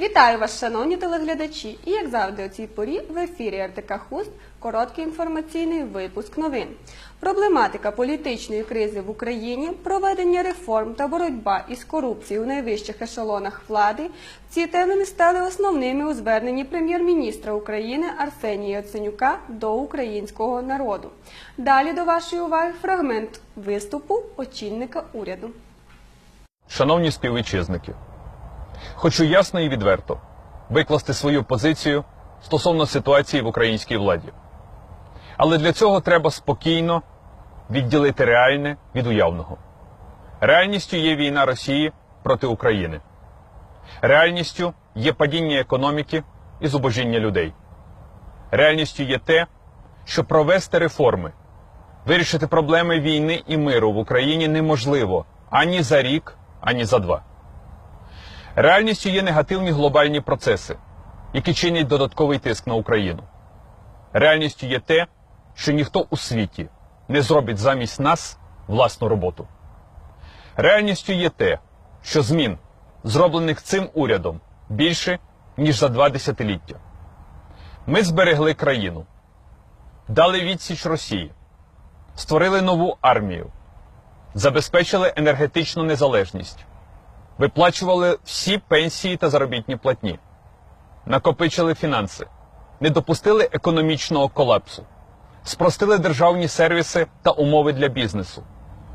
Вітаю вас, шановні телеглядачі! І як завжди, у цій порі в ефірі РТК Хуст короткий інформаційний випуск новин. Проблематика політичної кризи в Україні, проведення реформ та боротьба із корупцією у найвищих ешелонах влади. Ці теми стали основними у зверненні прем'єр-міністра України Арсенія Яценюка до українського народу. Далі до вашої уваги фрагмент виступу очільника уряду. Шановні співвітчизники, хочу ясно і відверто викласти свою позицію стосовно ситуації в українській владі. Але для цього треба спокійно відділити реальне від уявного. Реальністю є війна Росії проти України. Реальністю є падіння економіки і зубожіння людей. Реальністю є те, що провести реформи, вирішити проблеми війни і миру в Україні неможливо ані за рік, ані за два. Реальністю є негативні глобальні процеси, які чинять додатковий тиск на Україну. Реальністю є те, що ніхто у світі не зробить замість нас власну роботу. Реальністю є те, що змін, зроблених цим урядом, більше, ніж за два десятиліття. Ми зберегли країну, дали відсіч Росії, створили нову армію, забезпечили енергетичну незалежність, виплачували всі пенсії та заробітні платні, накопичили фінанси, не допустили економічного колапсу, спростили державні сервіси та умови для бізнесу,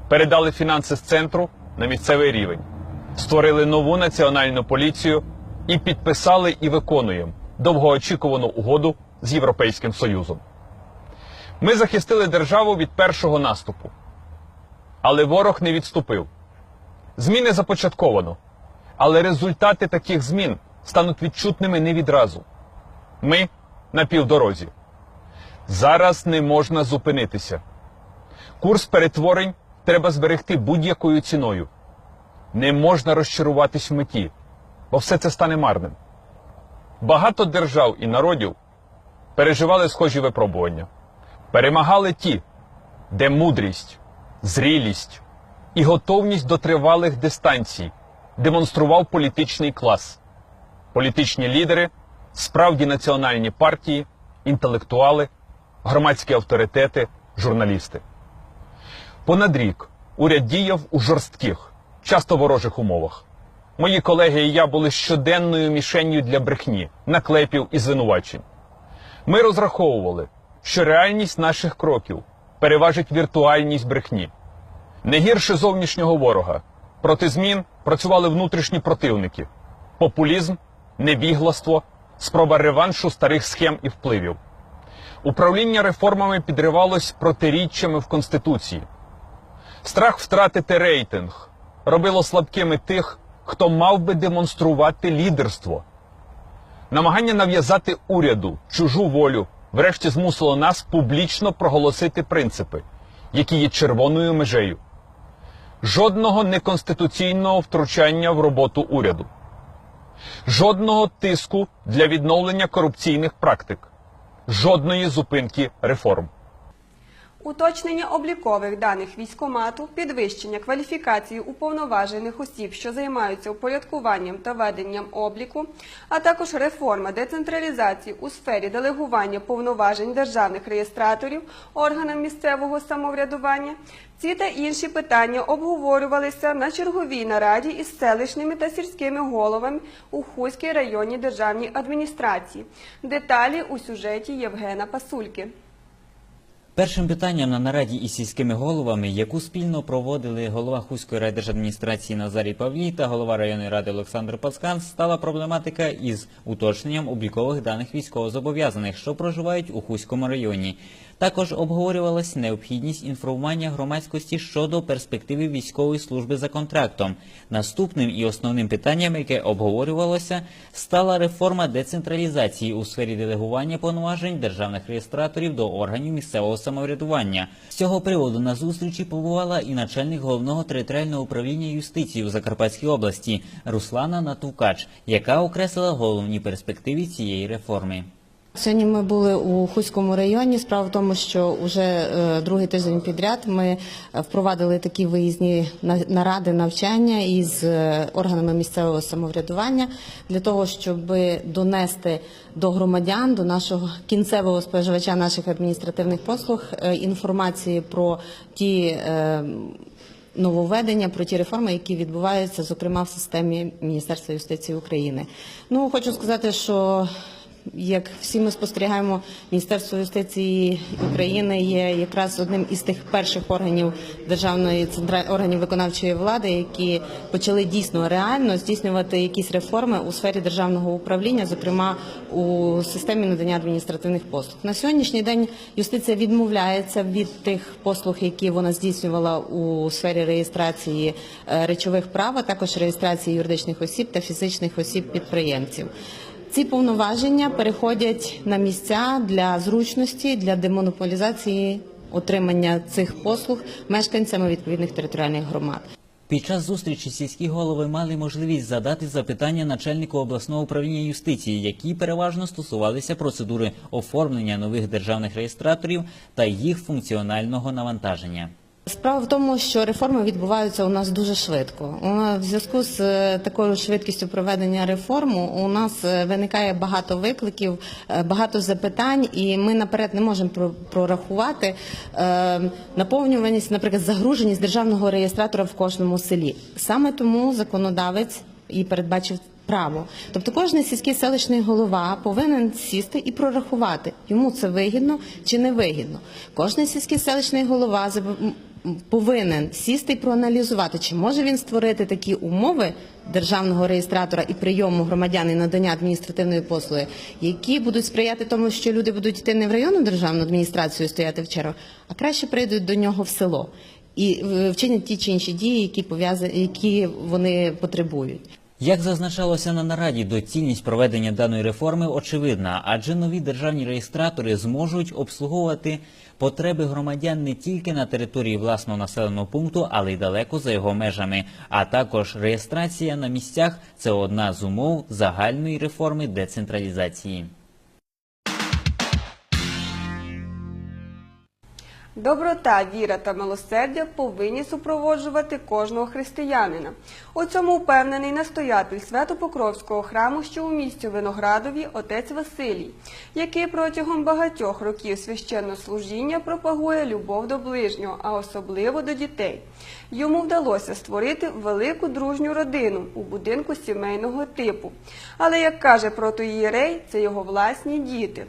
передали фінанси з центру на місцевий рівень, створили нову національну поліцію і підписали і виконуємо довгоочікувану угоду з Європейським Союзом. Ми захистили державу від першого наступу. Але ворог не відступив. Зміни започатковано, але результати таких змін стануть відчутними не відразу. Ми на півдорозі. Зараз не можна зупинитися. Курс перетворень треба зберегти будь-якою ціною. Не можна розчаруватись в меті, бо все це стане марним. Багато держав і народів переживали схожі випробування. Перемагали ті, де мудрість, зрілість і готовність до тривалих дистанцій демонстрував політичний клас, політичні лідери, справді національні партії, інтелектуали, громадські авторитети, журналісти. Понад рік уряд діяв у жорстких, часто ворожих умовах. Мої колеги і я були щоденною мішенню для брехні, наклепів і звинувачень. Ми розраховували, що реальність наших кроків переважить віртуальність брехні. Не гірше зовнішнього ворога. Проти змін працювали внутрішні противники: популізм, невігластво, спроба реваншу старих схем і впливів. Управління реформами підривалось протиріччями в Конституції. Страх втратити рейтинг робило слабкими тих, хто мав би демонструвати лідерство. Намагання нав'язати уряду чужу волю врешті змусило нас публічно проголосити принципи, які є червоною межею. Жодного неконституційного втручання в роботу уряду, жодного тиску для відновлення корупційних практик, жодної зупинки реформ. Уточнення облікових даних військомату, підвищення кваліфікації уповноважених осіб, що займаються упорядкуванням та веденням обліку, а також реформа децентралізації у сфері делегування повноважень державних реєстраторів органам місцевого самоврядування. Ці та інші питання обговорювалися на черговій нараді із селищними та сільськими головами у Хуській районній державній адміністрації. Деталі у сюжеті Євгена Пасульки. Першим питанням на нараді із сільськими головами, яку спільно проводили голова Хуської райдержадміністрації Назарій Павлій та голова районної ради Олександр Пацкан, стала проблематика із уточненням облікових даних військовозобов'язаних, що проживають у Хуському районі. Також обговорювалась необхідність інформування громадськості щодо перспективи військової служби за контрактом. Наступним і основним питанням, яке обговорювалося, стала реформа децентралізації у сфері делегування повноважень державних реєстраторів до органів місцевого самоврядування. З цього приводу на зустрічі побувала і начальник головного територіального управління юстиції у Закарпатській області Руслана Натувкач, яка окреслила головні перспективи цієї реформи. Сьогодні ми були у Хуському районі. Справа в тому, що вже е, другий тиждень підряд ми е, впровадили такі виїзні наради навчання із е, органами місцевого самоврядування для того, щоб донести до громадян, до нашого кінцевого споживача наших адміністративних послуг інформації про ті. нововведення про ті реформи, які відбуваються, зокрема в системі Міністерства юстиції України. Ну хочу сказати, що як всі ми спостерігаємо, Міністерство юстиції України є якраз одним із тих перших органів державної органів виконавчої влади, які почали дійсно реально здійснювати якісь реформи у сфері державного управління, зокрема у системі надання адміністративних послуг. На сьогоднішній день юстиція відмовляється від тих послуг, які вона здійснювала у сфері реєстрації е, речових прав, а також реєстрації юридичних осіб та фізичних осіб підприємців. Ці повноваження переходять на місця для зручності, для демонополізації отримання цих послуг мешканцями відповідних територіальних громад. Під час зустрічі сільські голови мали можливість задати запитання начальнику обласного управління юстиції, які переважно стосувалися процедури оформлення нових державних реєстраторів та їх функціонального навантаження. Справа в тому, що реформи відбуваються у нас дуже швидко. В зв'язку з е, такою швидкістю проведення реформ у нас е, виникає багато викликів, е, багато запитань, і ми наперед не можемо про- прорахувати наповнюваність, наприклад, загруженість державного реєстратора в кожному селі. Саме тому законодавець і передбачив право. Тобто кожен сільський селищний голова повинен сісти і прорахувати, йому це вигідно чи не вигідно. Кожен сільський селищний голова повинен сісти і проаналізувати, чи може він створити такі умови державного реєстратора і прийому громадян і надання адміністративної послуги, які будуть сприяти тому, що люди будуть йти не в районну державну адміністрацію стояти в чергах, а краще прийдуть до нього в село і е, вчинять ті чи інші дії, які пов'язані, які вони потребують. Як зазначалося на нараді, доцільність проведення даної реформи очевидна, адже нові державні реєстратори зможуть обслуговувати потреби громадян не тільки на території власного населеного пункту, але й далеко за його межами. А також реєстрація на місцях це одна з умов загальної реформи децентралізації. Доброта, віра та милосердя повинні супроводжувати кожного християнина. У цьому впевнений настоятель Свято-Покровського храму, що у місті Виноградові, отець Василій, який протягом багатьох років священнослужіння пропагує любов до ближнього, а особливо до дітей. Йому вдалося створити велику дружню родину у будинку сімейного типу. Але, як каже протоїєрей, це його власні діти.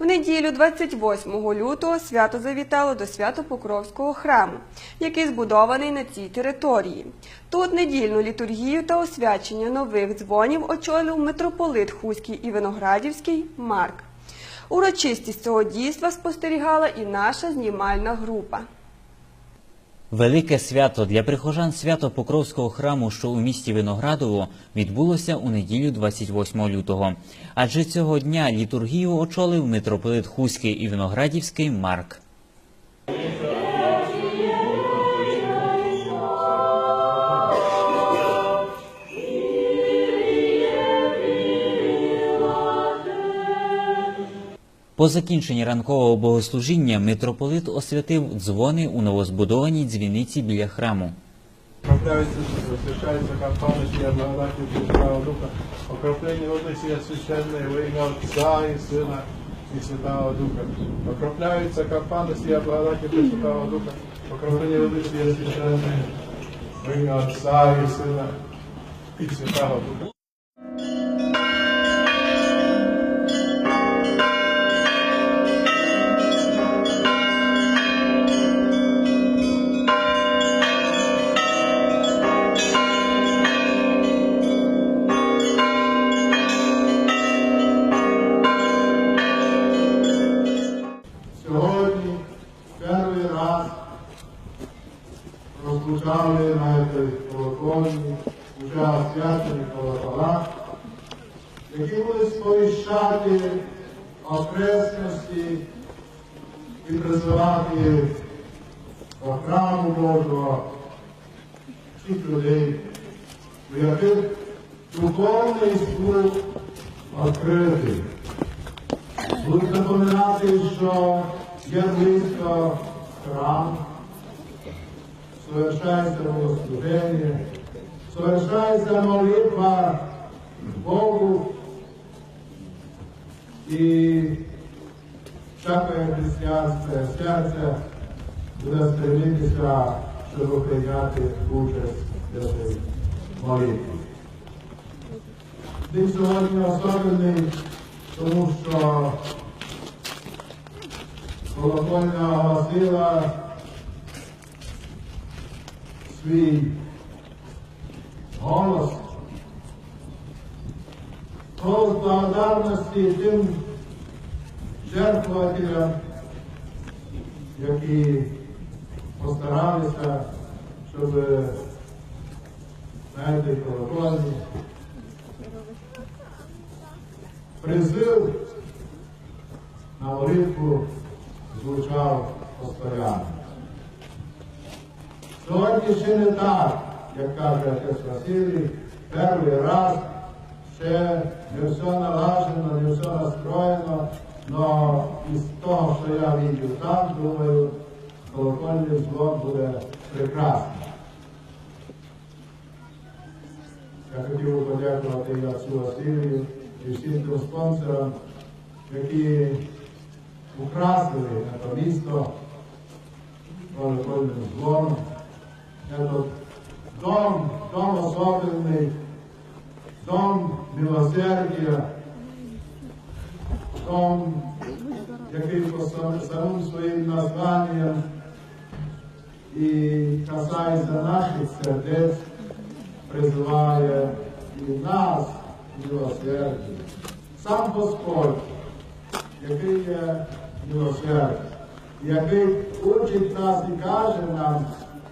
В неділю 28 лютого свято завітало до Свято-Покровського храму, який збудований на цій території. Тут недільну літургію та освячення нових дзвонів очолив митрополит Хуський і Виноградівський Марк. Урочистість цього дійства спостерігала і наша знімальна група. Велике свято для прихожан свято Покровського храму, що у місті Виноградово, відбулося у неділю 28 лютого. Адже цього дня літургію очолив митрополит Хуський і Виноградівський Марк. По закінченні ранкового богослужіння митрополит освятив дзвони у новозбудованій дзвіниці біля храму. Освящаються кампани, сія благодаті Святого Духа, окроплення води священної во ім'я Отця і Сина і Святого Духа. Окропляються сія благодаті Святого Духа, окроплення води священної во ім'я Отця і Сина і Святого Духа. Сьогодні перший раз розпочали на цій колокольні уже освячені колокола, які будуть сповіщати окресності і призивати до храму Божого всіх людей, у яких духовний слух відкритий. Будете пам'ятати, що є близько храм, совершається богослуження, совершається молитва Богу і всяке християнське серце буде стремитися, щоб прийняти участь в цій молитві. День сьогодні особливий, тому що колокольна оголосила свій голос, голос благодарності тим жертвувателям, які постаралися, щоб знаєте, колокольні призив на молитву звучав постійно. Сьогодні ще не так, як каже отець Василій, перший раз ще не все налажено, не все настроєно, але із того, що я бачив там, думаю, колокольний звон буде прекрасний. Я хотів би подякувати отцю Василію і всім тим спонсорам, які украсили це місто колокольним дзвоном. Этот дом, дом особенный, дом милосердия, дом, який по самим своїм названням і касається наших сердець, призиває і нас милосердя. Сам Господь, який є милосердя, який учить нас і каже нам,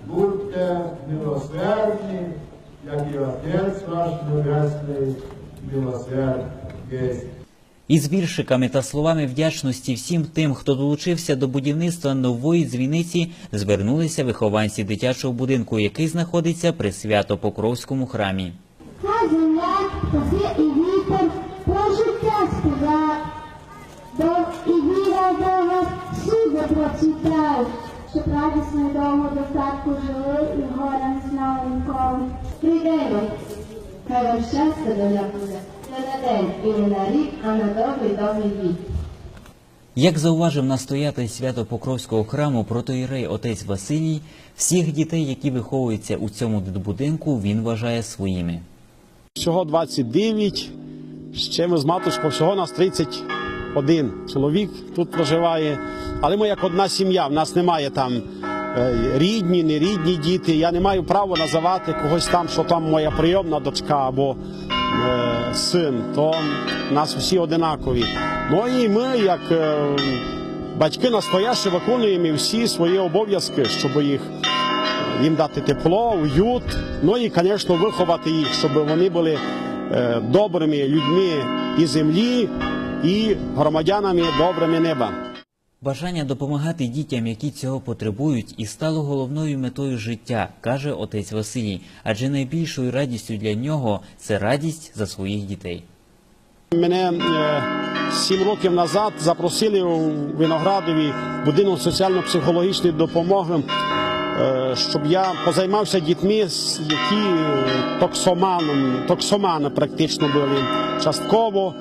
будьте милосердні, як і Отець ваш Небесний милосерд єсть. Із віршиками та словами вдячності всім тим, хто долучився до будівництва нової дзвіниці, звернулися вихованці дитячого будинку, який знаходиться при Свято-Покровському храмі. Хай земля, коси і вітер про життя співає, до і віра до вас всюди процвітають, щоб радісно довго достатку жили і горя не знали ніколи. Прийдемо. Хай вам щастя доля буде не на день і не на рік, а на довгий довгий вік. Як зауважив настоятель Свято-Покровського храму протоїрей отець Василій, всіх дітей, які виховуються у цьому дитбудинку, він вважає своїми. Всього 29, ще ми з матушкою, всього нас 31 чоловік тут проживає. Але ми як одна сім'я, в нас немає там рідні, нерідні діти. Я не маю права називати когось там, що там моя прийомна дочка або е, син. То нас всі одинакові. Ну і ми, як е, батьки настоящі, виконуємо всі свої обов'язки, щоб їх їм дати тепло, уют, ну і, звісно, виховати їх, щоб вони були е, добрими людьми і землі, і громадянами добрими неба. Бажання допомагати дітям, які цього потребують, і стало головною метою життя, каже отець Василій, адже найбільшою радістю для нього це радість за своїх дітей. Мене е, сім років назад запросили у Виноградові будинок соціально-психологічної допомоги, е, щоб я позаймався дітьми, які е, токсоманом, токсомани практично були частково,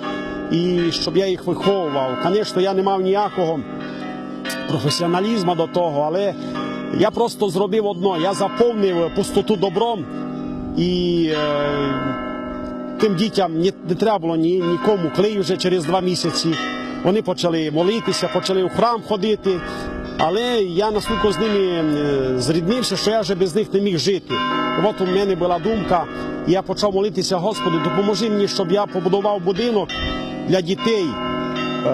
і щоб я їх виховував. Звісно, я не мав ніякого професіоналізму до того, але я просто зробив одно: я заповнив пустоту добром і. Е, тим дітям не, не треба було ні, нікому клею вже через два місяці. Вони почали молитися, почали в храм ходити. Але я настільки з ними е, зріднився, що я вже без них не міг жити. От у мене була думка, я почав молитися, Господи, допоможи мені, щоб я побудував будинок для дітей,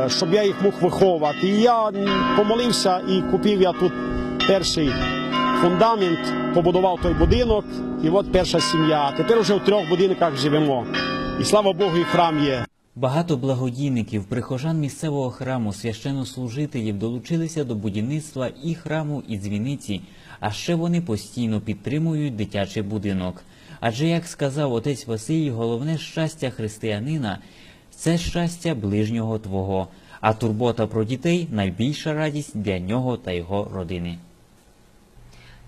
щоб я їх мог виховувати. І я помолився і купив я тут перший фундамент, побудував той будинок, і от перша сім'я. Тепер вже в трьох будинках живемо. І слава Богу, і храм є. Багато благодійників, прихожан місцевого храму, священнослужителів долучилися до будівництва і храму, і дзвіниці, а ще вони постійно підтримують дитячий будинок. Адже, як сказав отець Василій, головне щастя християнина це щастя ближнього твого. а турбота про дітей найбільша радість для нього та його родини.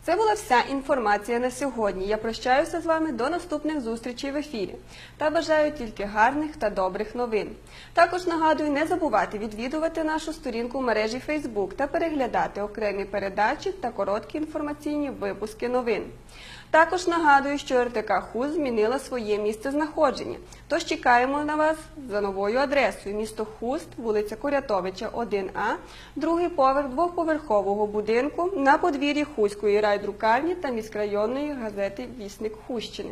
Це була вся інформація на сьогодні. Я прощаюся з вами до наступних зустрічей в ефірі та бажаю тільки гарних та добрих новин. Також нагадую не забувати відвідувати нашу сторінку в мережі Facebook та переглядати окремі передачі та короткі інформаційні випуски новин. Також нагадую, що РТК ХУЗ змінила своє місце знаходження. Тож чекаємо на вас за новою адресою місто Хуст, вулиця Корятовича, 1А, другий поверх двохповерхового будинку на подвір'ї Хуської райдрукарні та міськрайонної газети Вісник Хущини.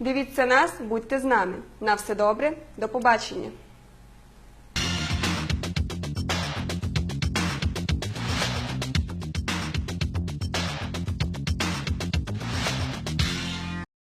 Дивіться нас, будьте з нами. На все добре, до побачення.